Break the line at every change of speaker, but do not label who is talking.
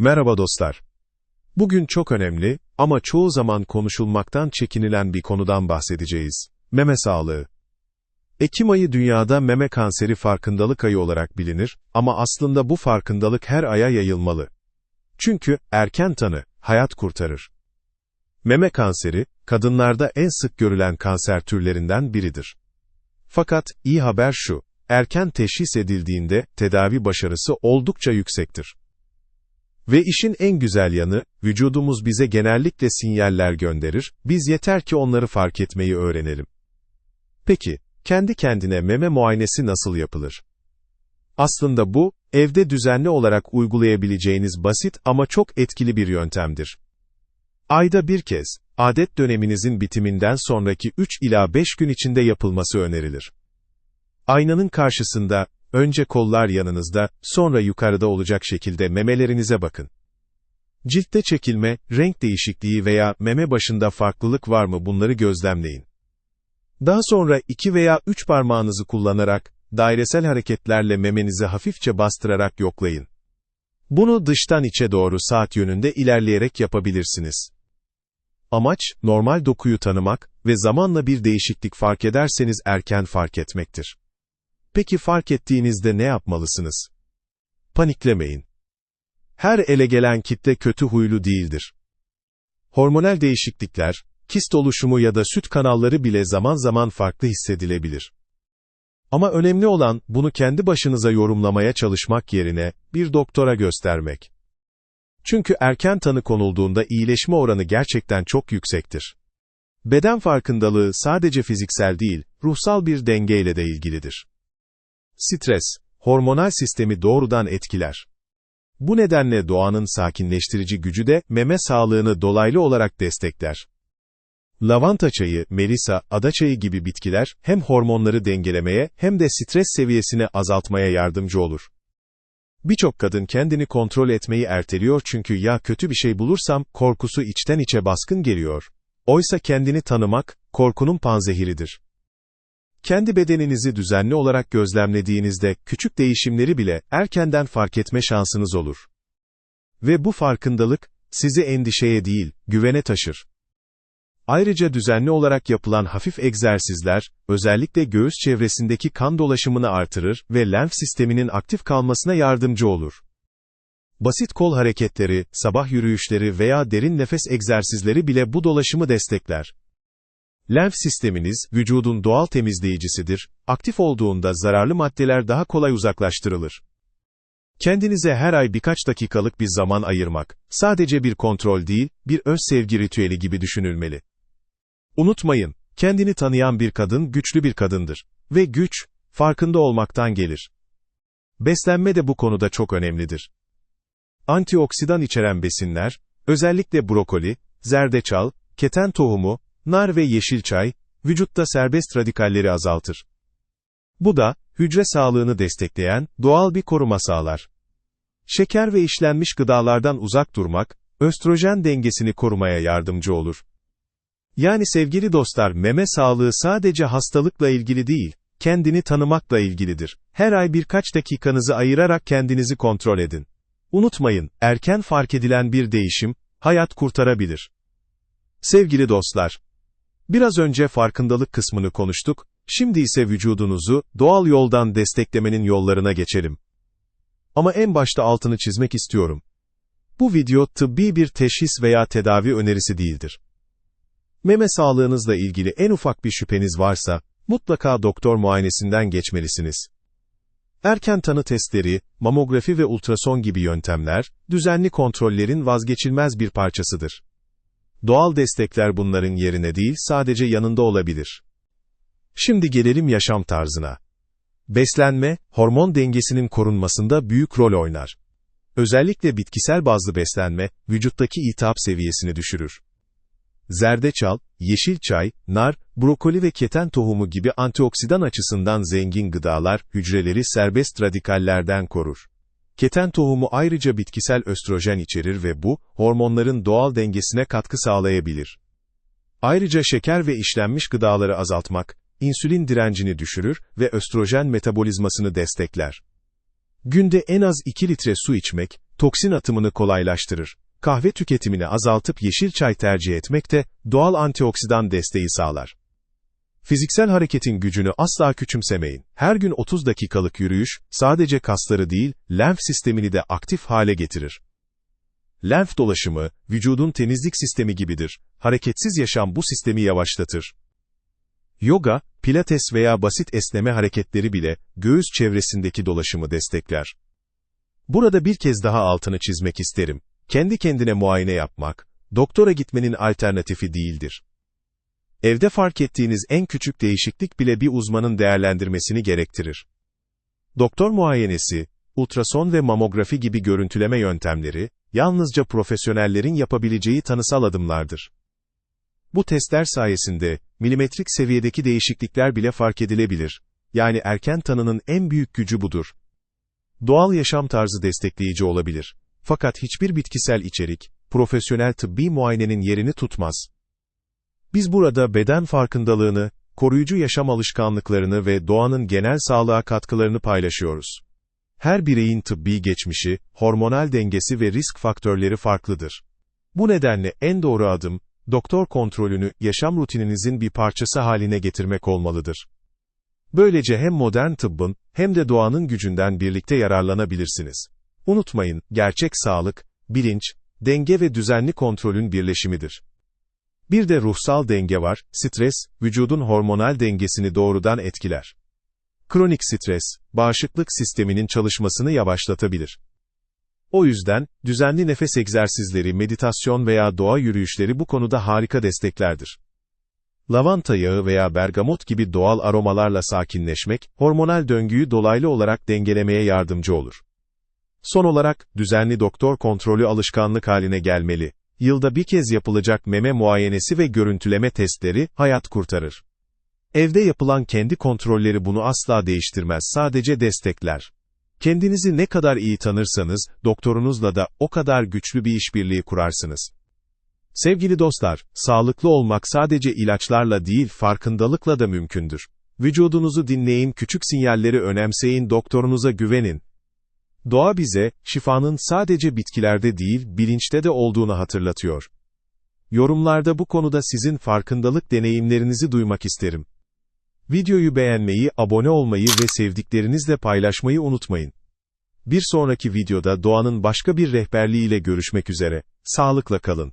Merhaba dostlar. Bugün çok önemli ama çoğu zaman konuşulmaktan çekinilen bir konudan bahsedeceğiz. Meme sağlığı. Ekim ayı dünyada meme kanseri farkındalık ayı olarak bilinir ama aslında bu farkındalık her aya yayılmalı. Çünkü erken tanı hayat kurtarır. Meme kanseri, kadınlarda en sık görülen kanser türlerinden biridir. Fakat iyi haber şu, erken teşhis edildiğinde tedavi başarısı oldukça yüksektir. Ve işin en güzel yanı, vücudumuz bize genellikle sinyaller gönderir, biz yeter ki onları fark etmeyi öğrenelim. Peki, kendi kendine meme muayenesi nasıl yapılır? Aslında bu, evde düzenli olarak uygulayabileceğiniz basit ama çok etkili bir yöntemdir. Ayda bir kez, adet döneminizin bitiminden sonraki 3 ila 5 gün içinde yapılması önerilir. Aynanın karşısında, önce kollar yanınızda, sonra yukarıda olacak şekilde memelerinize bakın. Ciltte çekilme, renk değişikliği veya meme başında farklılık var mı bunları gözlemleyin. Daha sonra iki veya üç parmağınızı kullanarak, dairesel hareketlerle memenizi hafifçe bastırarak yoklayın. Bunu dıştan içe doğru saat yönünde ilerleyerek yapabilirsiniz. Amaç, normal dokuyu tanımak ve zamanla bir değişiklik fark ederseniz erken fark etmektir. Peki fark ettiğinizde ne yapmalısınız? Paniklemeyin. Her ele gelen kitle kötü huylu değildir. Hormonal değişiklikler, kist oluşumu ya da süt kanalları bile zaman zaman farklı hissedilebilir. Ama önemli olan, bunu kendi başınıza yorumlamaya çalışmak yerine, bir doktora göstermek. Çünkü erken tanı konulduğunda iyileşme oranı gerçekten çok yüksektir. Beden farkındalığı sadece fiziksel değil, ruhsal bir dengeyle de ilgilidir. Stres, hormonal sistemi doğrudan etkiler. Bu nedenle doğanın sakinleştirici gücü de meme sağlığını dolaylı olarak destekler. Lavanta çayı, melisa, adaçayı gibi bitkiler hem hormonları dengelemeye hem de stres seviyesini azaltmaya yardımcı olur. Birçok kadın kendini kontrol etmeyi erteliyor çünkü ya kötü bir şey bulursam korkusu içten içe baskın geliyor. Oysa kendini tanımak korkunun panzehiridir. Kendi bedeninizi düzenli olarak gözlemlediğinizde küçük değişimleri bile erkenden fark etme şansınız olur. Ve bu farkındalık sizi endişeye değil, güvene taşır. Ayrıca düzenli olarak yapılan hafif egzersizler, özellikle göğüs çevresindeki kan dolaşımını artırır ve lenf sisteminin aktif kalmasına yardımcı olur. Basit kol hareketleri, sabah yürüyüşleri veya derin nefes egzersizleri bile bu dolaşımı destekler. Lenf sisteminiz, vücudun doğal temizleyicisidir, aktif olduğunda zararlı maddeler daha kolay uzaklaştırılır. Kendinize her ay birkaç dakikalık bir zaman ayırmak, sadece bir kontrol değil, bir öz sevgi ritüeli gibi düşünülmeli. Unutmayın, kendini tanıyan bir kadın güçlü bir kadındır. Ve güç, farkında olmaktan gelir. Beslenme de bu konuda çok önemlidir. Antioksidan içeren besinler, özellikle brokoli, zerdeçal, keten tohumu, nar ve yeşil çay, vücutta serbest radikalleri azaltır. Bu da, hücre sağlığını destekleyen, doğal bir koruma sağlar. Şeker ve işlenmiş gıdalardan uzak durmak, östrojen dengesini korumaya yardımcı olur. Yani sevgili dostlar, meme sağlığı sadece hastalıkla ilgili değil, kendini tanımakla ilgilidir. Her ay birkaç dakikanızı ayırarak kendinizi kontrol edin. Unutmayın, erken fark edilen bir değişim, hayat kurtarabilir. Sevgili dostlar, biraz önce farkındalık kısmını konuştuk, şimdi ise vücudunuzu, doğal yoldan desteklemenin yollarına geçelim. Ama en başta altını çizmek istiyorum. Bu video tıbbi bir teşhis veya tedavi önerisi değildir. Meme sağlığınızla ilgili en ufak bir şüpheniz varsa, mutlaka doktor muayenesinden geçmelisiniz. Erken tanı testleri, mamografi ve ultrason gibi yöntemler, düzenli kontrollerin vazgeçilmez bir parçasıdır. Doğal destekler bunların yerine değil, sadece yanında olabilir. Şimdi gelelim yaşam tarzına. Beslenme, hormon dengesinin korunmasında büyük rol oynar. Özellikle bitkisel bazlı beslenme, vücuttaki iltihap seviyesini düşürür. Zerdeçal, yeşil çay, nar, brokoli ve keten tohumu gibi antioksidan açısından zengin gıdalar, hücreleri serbest radikallerden korur. Keten tohumu ayrıca bitkisel östrojen içerir ve bu, hormonların doğal dengesine katkı sağlayabilir. Ayrıca şeker ve işlenmiş gıdaları azaltmak, insülin direncini düşürür ve östrojen metabolizmasını destekler. Günde en az 2 litre su içmek, toksin atımını kolaylaştırır. Kahve tüketimini azaltıp yeşil çay tercih etmek de doğal antioksidan desteği sağlar. Fiziksel hareketin gücünü asla küçümsemeyin. Her gün 30 dakikalık yürüyüş, sadece kasları değil, lenf sistemini de aktif hale getirir. Lenf dolaşımı, vücudun temizlik sistemi gibidir. Hareketsiz yaşam bu sistemi yavaşlatır. Yoga, pilates veya basit esneme hareketleri bile, göğüs çevresindeki dolaşımı destekler. Burada bir kez daha altını çizmek isterim. Kendi kendine muayene yapmak, doktora gitmenin alternatifi değildir. Evde fark ettiğiniz en küçük değişiklik bile bir uzmanın değerlendirmesini gerektirir. Doktor muayenesi, ultrason ve mamografi gibi görüntüleme yöntemleri, yalnızca profesyonellerin yapabileceği tanısal adımlardır. Bu testler sayesinde, milimetrik seviyedeki değişiklikler bile fark edilebilir. Yani erken tanının en büyük gücü budur. Doğal yaşam tarzı destekleyici olabilir. Fakat hiçbir bitkisel içerik, profesyonel tıbbi muayenenin yerini tutmaz. Biz burada beden farkındalığını, koruyucu yaşam alışkanlıklarını ve doğanın genel sağlığa katkılarını paylaşıyoruz. Her bireyin tıbbi geçmişi, hormonal dengesi ve risk faktörleri farklıdır. Bu nedenle en doğru adım, doktor kontrolünü yaşam rutininizin bir parçası haline getirmek olmalıdır. Böylece hem modern tıbbın hem de doğanın gücünden birlikte yararlanabilirsiniz. Unutmayın, gerçek sağlık, bilinç, denge ve düzenli kontrolün birleşimidir. Bir de ruhsal denge var, stres, vücudun hormonal dengesini doğrudan etkiler. Kronik stres, bağışıklık sisteminin çalışmasını yavaşlatabilir. O yüzden, düzenli nefes egzersizleri, meditasyon veya doğa yürüyüşleri bu konuda harika desteklerdir. Lavanta yağı veya bergamot gibi doğal aromalarla sakinleşmek, hormonal döngüyü dolaylı olarak dengelemeye yardımcı olur. Son olarak, düzenli doktor kontrolü alışkanlık haline gelmeli. Yılda bir kez yapılacak meme muayenesi ve görüntüleme testleri, hayat kurtarır. Evde yapılan kendi kontrolleri bunu asla değiştirmez, sadece destekler. Kendinizi ne kadar iyi tanırsanız, doktorunuzla da o kadar güçlü bir işbirliği kurarsınız. Sevgili dostlar, sağlıklı olmak sadece ilaçlarla değil, farkındalıkla da mümkündür. Vücudunuzu dinleyin, küçük sinyalleri önemseyin, doktorunuza güvenin. Doğa bize, şifanın sadece bitkilerde değil, bilinçte de olduğunu hatırlatıyor. Yorumlarda bu konuda sizin farkındalık deneyimlerinizi duymak isterim. Videoyu beğenmeyi, abone olmayı ve sevdiklerinizle paylaşmayı unutmayın. Bir sonraki videoda doğanın başka bir rehberliğiyle görüşmek üzere. Sağlıkla kalın.